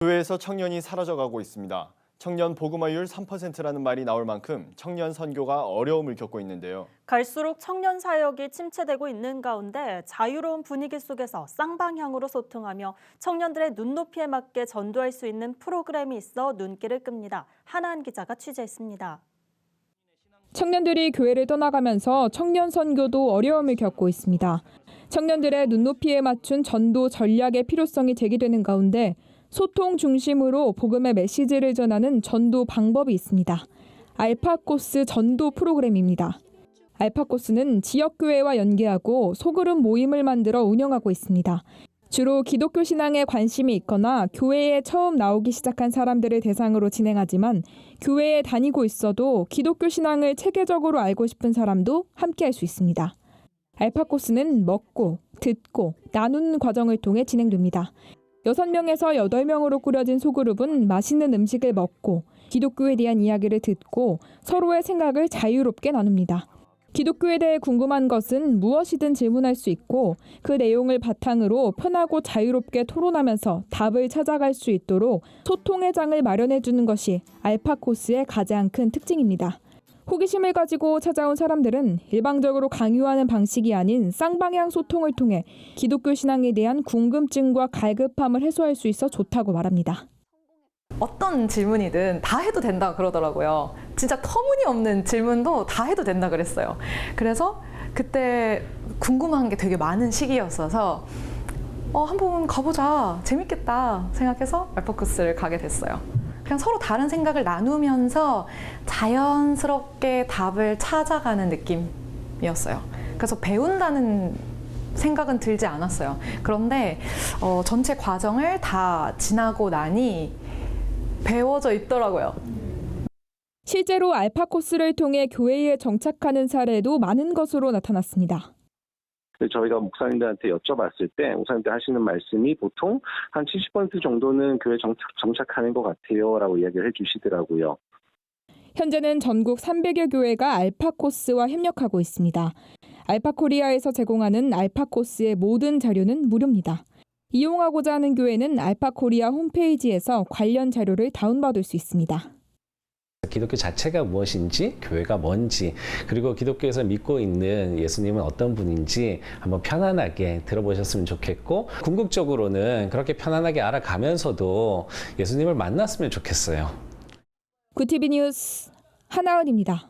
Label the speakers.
Speaker 1: 교회에서 청년이 사라져가고 있습니다. 청년 복음화율 3%라는 말이 나올 만큼 청년 선교가 어려움을 겪고 있는데요.
Speaker 2: 갈수록 청년 사역이 침체되고 있는 가운데 자유로운 분위기 속에서 쌍방향으로 소통하며 청년들의 눈높이에 맞게 전도할 수 있는 프로그램이 있어 눈길을 끕니다. 하나한 기자가 취재했습니다.
Speaker 3: 청년들이 교회를 떠나가면서 청년 선교도 어려움을 겪고 있습니다. 청년들의 눈높이에 맞춘 전도 전략의 필요성이 제기되는 가운데 소통 중심으로 복음의 메시지를 전하는 전도 방법이 있습니다. 알파코스 전도 프로그램입니다. 알파코스는 지역교회와 연계하고 소그룹 모임을 만들어 운영하고 있습니다. 주로 기독교 신앙에 관심이 있거나 교회에 처음 나오기 시작한 사람들을 대상으로 진행하지만 교회에 다니고 있어도 기독교 신앙을 체계적으로 알고 싶은 사람도 함께 할 수 있습니다. 알파코스는 먹고, 듣고, 나누는 과정을 통해 진행됩니다. 6명에서 8명으로 꾸려진 소그룹은 맛있는 음식을 먹고 기독교에 대한 이야기를 듣고 서로의 생각을 자유롭게 나눕니다. 기독교에 대해 궁금한 것은 무엇이든 질문할 수 있고 그 내용을 바탕으로 편하고 자유롭게 토론하면서 답을 찾아갈 수 있도록 소통의 장을 마련해 주는 것이 알파코스의 가장 큰 특징입니다. 호기심을 가지고 찾아온 사람들은 일방적으로 강요하는 방식이 아닌 쌍방향 소통을 통해 기독교 신앙에 대한 궁금증과 갈급함을 해소할 수 있어 좋다고 말합니다.
Speaker 4: 어떤 질문이든 다 해도 된다 그러더라고요. 진짜 터무니없는 질문도 다 해도 된다 그랬어요. 그래서 그때 궁금한 게 되게 많은 시기였어서 어, 한번 가보자. 재밌겠다 생각해서 알파쿠스를 가게 됐어요. 그냥 서로 다른 생각을 나누면서 자연스럽게 답을 찾아가는 느낌이었어요. 그래서 배운다는 생각은 들지 않았어요. 그런데 어, 전체 과정을 다 지나고 나니 배워져 있더라고요.
Speaker 3: 실제로 알파 코스를 통해 교회에 정착하는 사례도 많은 것으로 나타났습니다.
Speaker 5: 저희가 목사님들한테 여쭤봤을 때 목사님들 하시는 말씀이 보통 한 70% 정도는 교회 정착, 정착 하는 것 같아요라고 이야기를 해주시더라고요.
Speaker 3: 현재는 전국 300여 교회가 알파 코스와 협력하고 있습니다. 알파 코리아에서 제공하는 알파 코스의 모든 자료는 무료입니다. 이용하고자 하는 교회는 알파 코리아 홈페이지에서 관련 자료를 다운받을 수 있습니다.
Speaker 6: 기독교 자체가 무엇인지, 교회가 뭔지, 그리고 기독교에서 믿고 있는 예수님은 어떤 분인지 한번 편안하게 들어보셨으면 좋겠고, 궁극적으로는 그렇게 편안하게 알아가면서도 예수님을 만났으면 좋겠어요.
Speaker 3: 구티비 뉴스 하나은입니다.